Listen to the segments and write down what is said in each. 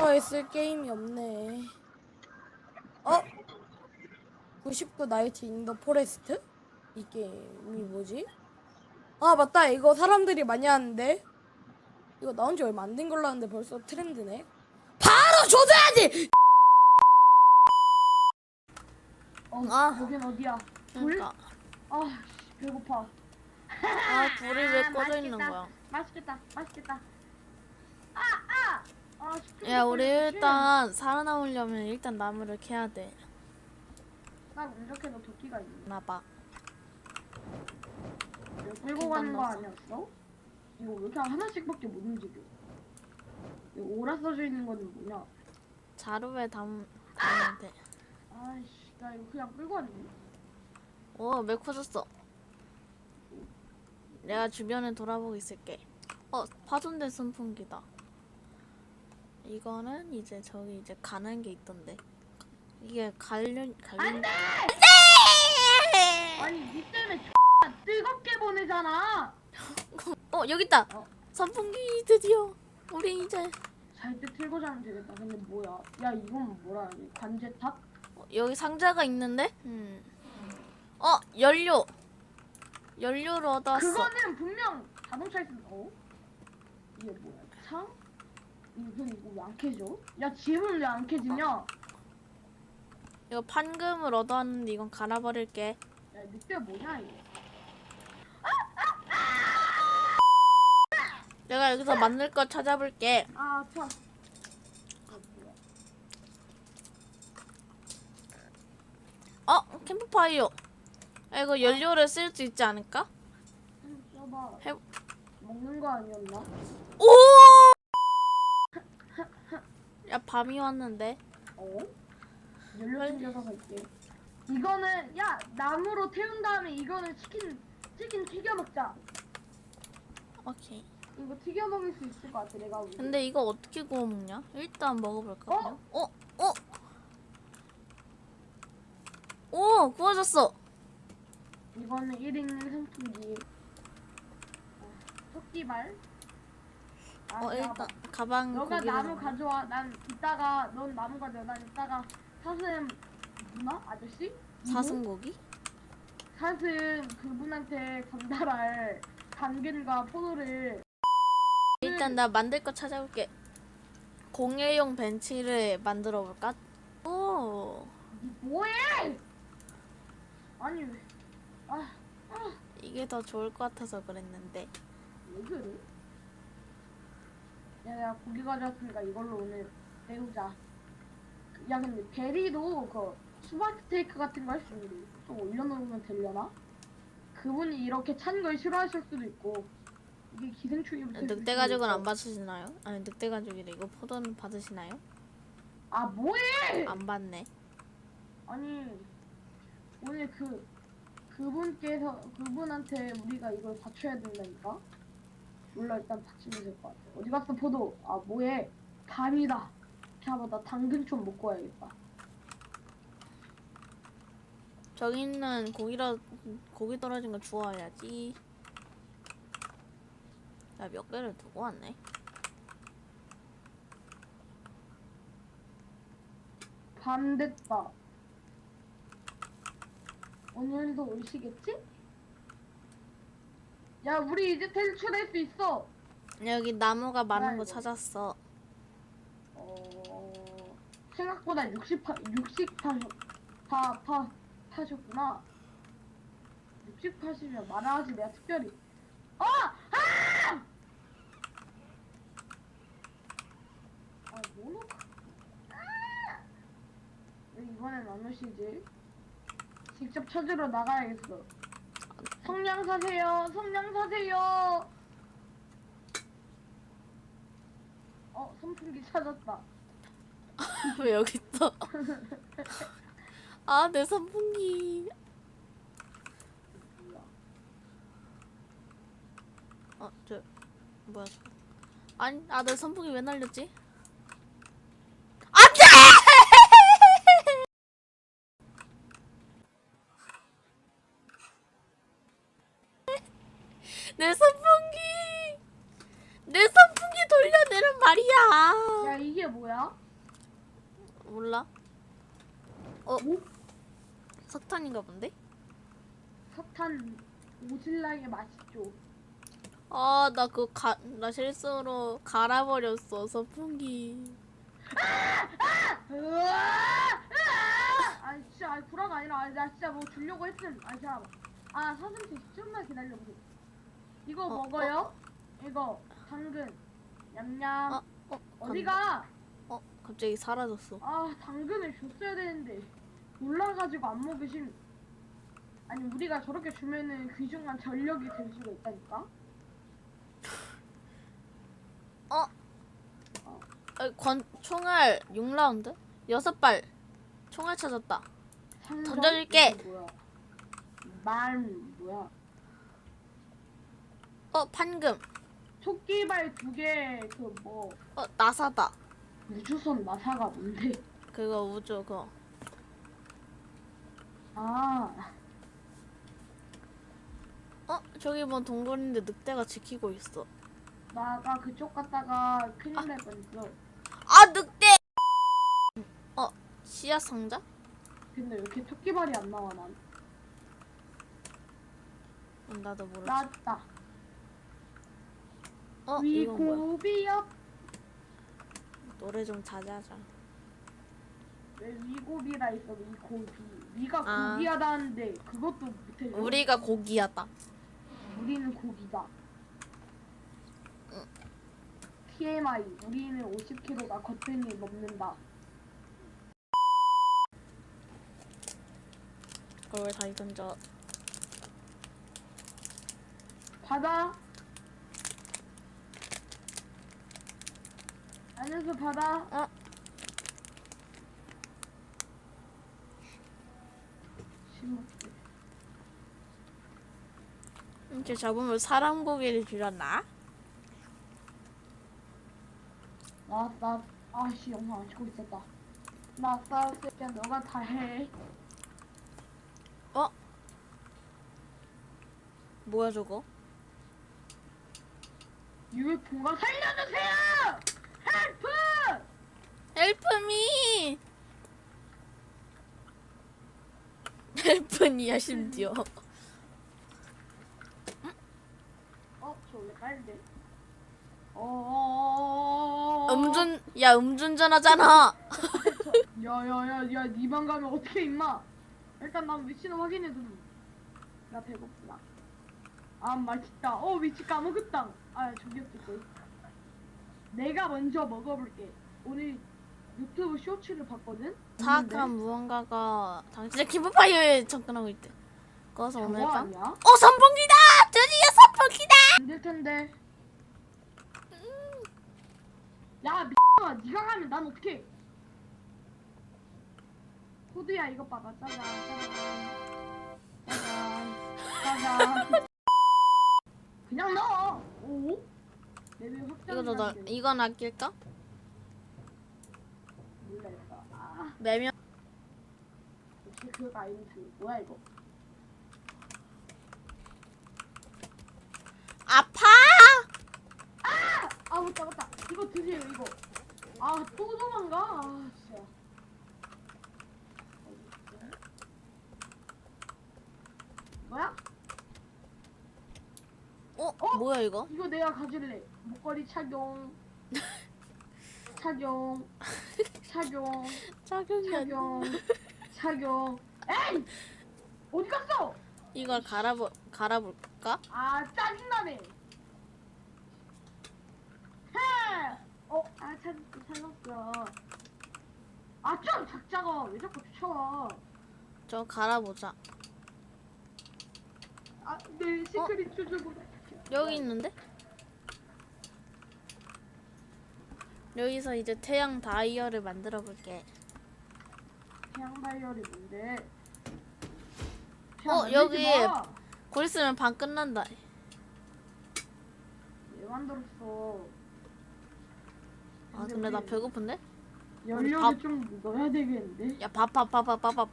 내가 있을 게임이 없네. 어? 99 나이트 인 더 포레스트? 이 게임이 뭐지? 아 맞다 이거 사람들이 많이 하는데 이거 나온 지 얼마 안 된 걸로 아는데 벌써 트렌드네 바로 조져야지! 어, 아. 여긴 어디야? 불? 그러니까 아, 씨, 배고파. 아 불이 왜 꺼져 있는 맛있겠다. 거야? 맛있겠다. 맛있겠다. 야 우리 일단 살아남으려면 일단 나무를 캐야 돼. 나 운전해도 도끼가 있네. 나봐. 이거 끌고 가는 거. 아니었어? 이거 왜 이렇게 하나씩밖에 못 움직여? 이거 오라 써져 있는 거는 뭐냐? 자루에 담 담으면 돼. 아이씨, 나 이거 그냥 끌고 왔네. 오매 커졌어. 내가 주변을 돌아보고 있을게. 어 파손된 선풍기다. 이거는 이제 저기 이제 가는 게 있던데. 이게 관련 관련. 아니, 니 때문에 X가 뜨겁게 보내잖아! 어 여기 있다. 어. 선풍기 드디어 우리 이제 잘 때 틀고 자면 되겠다. 근데 뭐야? 야, 이건 뭐라 하지? 관제탑? 어, 여기 상자가 있는데. 음. 어 연료. 연료를 얻어왔어. 그거는 분명 자동차에 쓰는 어? 이게 뭐야? 창? 이거 이거 왜안 캐져? 야 집은 왜 안 캐지냐? 이거 판금을 얻어왔는데 이건 갈아버릴게. 야 늑대 뭐냐 이거? 내가 여기서 만들 거 찾아볼게. 아 참. 뭐야? 어 캠프파이어. 아, 이거 연료를 쓸 수 있지 않을까? 좀 써봐. 해- 먹는 거 아니었나? 오! 야 밤이 왔는데. 어? 연료 챙겨서 갈게. 이거는 야 나무로 태운 다음에 이거는 치킨 치킨 튀겨 먹자. 오케이. 이거 튀겨 먹을 수 있을 것 같아 내가 보기엔. 근데 이거 어떻게 구워 먹냐? 일단 먹어볼까? 어? 그냥? 어? 어? 오 구워졌어. 이거는 1인 선풍기. 어, 토끼발. 아, 어 야, 일단 가방 너가 고기를 나무. 가져와. 난 이따가 넌 나무 가져와. 난 이따가 사슴 누나 아저씨 이모? 사슴고기? 사슴 그분한테 전달할 당근과 포도를 일단 나 만들 거 찾아볼게. 공예용 벤치를 만들어 볼까? 오니 뭐해? 아니 왜? 아, 이게 더 좋을 것 같아서 그랬는데. 왜 그래? 야, 내가 고기 가져왔으니까 이걸로 오늘 배우자. 야, 근데 베리도 그 수박 스테이크 같은 거 할 수 있는데 좀 올려놓으면 되려나? 그분이 이렇게 찬 걸 싫어하실 수도 있고 이게 기생충이부터 늑대 가족은 안 받으시나요? 아니 늑대 가족이래. 이거 포도는 받으시나요? 아 뭐해? 안 받네. 아니 오늘 그 그분께서 그분한테 우리가 이걸 바쳐야 된다니까. 몰라 일단 바치면 될 것 같아. 어디 갔어 포도? 아 뭐해? 밤이다. 잠깐만 나 당근 좀 먹고 와야겠다. 저기 있는 고기라 고기 떨어진 거 주워야지. 야몇 개를 두고 왔네. 밤 됐다. 오늘도 오시겠지? 야 우리 이제 탈출할 수 있어. 여기 나무가 많은 거 아이고. 찾았어. 어 생각보다 60 파, 60 파셨 파파 파셨구나. 60 파시면 말아야지 내가 특별히. 어! 아! 아 뭐노? 아! 왜 이번엔 안 오시지? 직접 찾으러 나가야겠어. 성냥 사세요. 성냥 사세요. 어 선풍기 찾았다. 왜 여기 있어? 아 내 선풍기. 뭐야? 어저 뭐야? 저. 아니 아 내 선풍기 왜 날렸지? 안돼! 내 선풍기 내 선풍기 돌려내란 말이야. 야 이게 뭐야? 몰라. 어 오? 석탄인가 본데? 석탄 오질나게 맛있죠. 아 나그가나 실수로 갈아버렸어 선풍기. 으아! 아 진짜 아니 구라가 아니라 아니, 나 진짜 뭐 주려고 했음 아 잠깐만 아 사슴씨 좀만 기다려보세요 이거 어, 먹어요? 이거 당근 냠냠 어, 어 어디가? 어 갑자기 사라졌어. 아 당근을 줬어야 되는데 몰라가지고 안 먹으신 아니 우리가 저렇게 주면은 귀중한 전력이 될 수가 있다니까 어, 권 총알 6라운드? 여섯 발 총알 찾았다. 상점? 던져줄게. 이게 뭐야 말 뭐야 어 판금. 토끼발 두 개 그 뭐 어 나사다. 우주선 나사가 뭔데 그거 우주 그거. 아 어 저기 뭐 동굴인데 늑대가 지키고 있어. 나가 그쪽 갔다가 큰일 날 뻔했어. 아 늑대. 어 씨앗 상자? 근데 왜 이렇게 토끼발이 안 나와 난? 음, 나도 몰라. 나왔다. 어 이건 뭐야? 노래 좀 자자자. 왜 위고비라 있어 위고비. 위가 아. 고기하다는데 그것도 못해. 우리가 고기야다. 우리는 고기다. TMI 우리는 50kg가 거뜬히 넘는다. 그걸 왜 다시 던져? 받아. 안에서 받아. 어? 심었지. 이렇게 잡으면 사람 고기를 줄였나? 나, 나, 아씨, 안 찍고 있었다. 나 싸웠을 때 너가 다 해. 어? 뭐야 저거? UFO가 살려주세요! 헬프! 헬프미! 헬프니야 심지어. 어, 저 원래 빨대. 어, 음준 야 음주운전 하잖아. 야야야, 야, 니만 가면 어떻게 임마? 일단 난 위치는 확인해 좀. 나 배고프다. 아, 맛있다. 어, 위치 까먹었다. 아, 저기 없을 내가 먼저 먹어볼게. 오늘 유튜브 쇼츠를 봤거든. 사악한 무언가가 당신의 김밥파이어에 접근하고 있대. 그래서 오늘 밤. 어 선풍기다! 드디어 선풍기다! 안 될 텐데. 야, 미친아, 네가 가면 난 어떻게? 호두야, 이거 봐봐. 짜잔, 짜잔, 짜잔, 짜잔. 그냥 넣어. 오? 레벨 확장. 이거 너 이건 아낄까? 몰라 이거. 아, 매면 역시 그가 아니지. 뭐야 이거? 아파! 아, 맞다, 맞다. 이거 드세요, 이거. 아, 또 도망가. 아, 진짜. 뭐야? 어? 어? 뭐야 이거? 이거 내가 가질래. 목걸이 착용. 착용. 착용. 안 착용. 착용. 에이! 어디 갔어? 이걸 갈아보 갈아볼 까? 아, 짜증나네. 해! 어, 아, 찾, 찾았어. 아, 좀 작자가 왜 자꾸 쳐? 저 갈아보자. 아, 내 시크릿 주주고. 여기 있는데? 여기서 이제 태양 다이얼을 만들어 볼게. 태양 다이얼이 뭔데? 어, 여기. 곧 있으면 반 끝난다. 왜 만들었어? 아 근데 나 배고픈데? 연료를 밥- 좀 넣어야 되겠는데? 야 밥 밥 밥 밥 밥밥.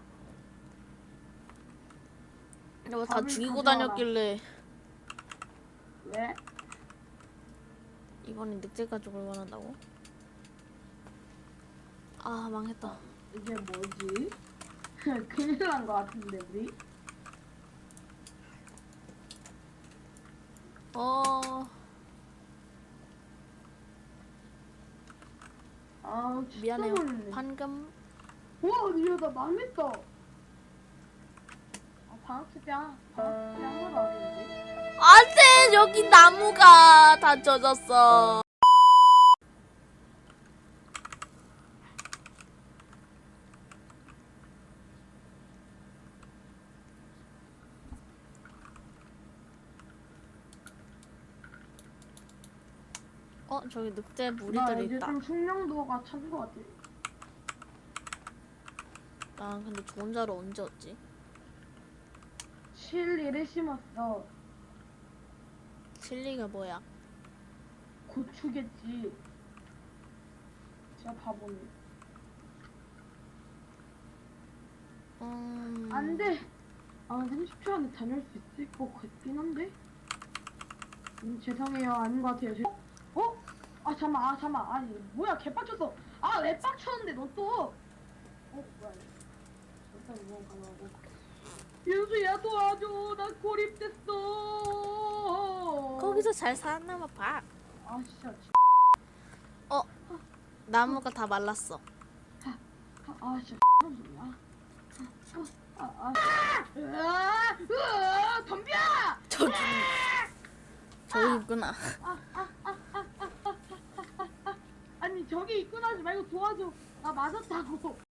이거 다 밥을 죽이고 가져와라. 다녔길래 왜? 이번엔 늑대 가족을 원한다고? 아 망했다. 이게 뭐지? 큰일 난 거 같은데 우리? 어 아 진짜 미안해요. 모르겠네. 방금 와 니야 나 망했다. 아 방학수 때야 방학수 때 하나도 안 했는데. 안돼 여기 나무가 다 젖었어. 어 저기 늑대 나 무리들이 이제 있다. 좀 숙명도가 찬거 같아. 나 근데 저 혼자로 언제 왔지? 칠리를 심었어. 칠리가 뭐야? 고추겠지. 진짜 바보네. 음... 안 돼! 아, 30초 안에 다녀올 수 있을 것 같긴 한데? 음, 죄송해요. 아닌 것 같아요. 죄... 어? 아, 잠깐만. 아, 잠깐만. 아니, 뭐야. 개 빡쳤어. 아, 왜 빡쳤는데, 너 또! 어, 뭐야. 이건. 윤수야, 도와줘. 나 고립됐어. 거기서 잘 살았나 봐. 아, 진짜. 진- 나무가 다 말랐어. 아, 아 진짜. 소리야. 아, 아, 아. 으아! 으아! 덤벼! 저기 저기 있구나. 아니 저기 입고 나지 말고 도와줘. 나 맞았다고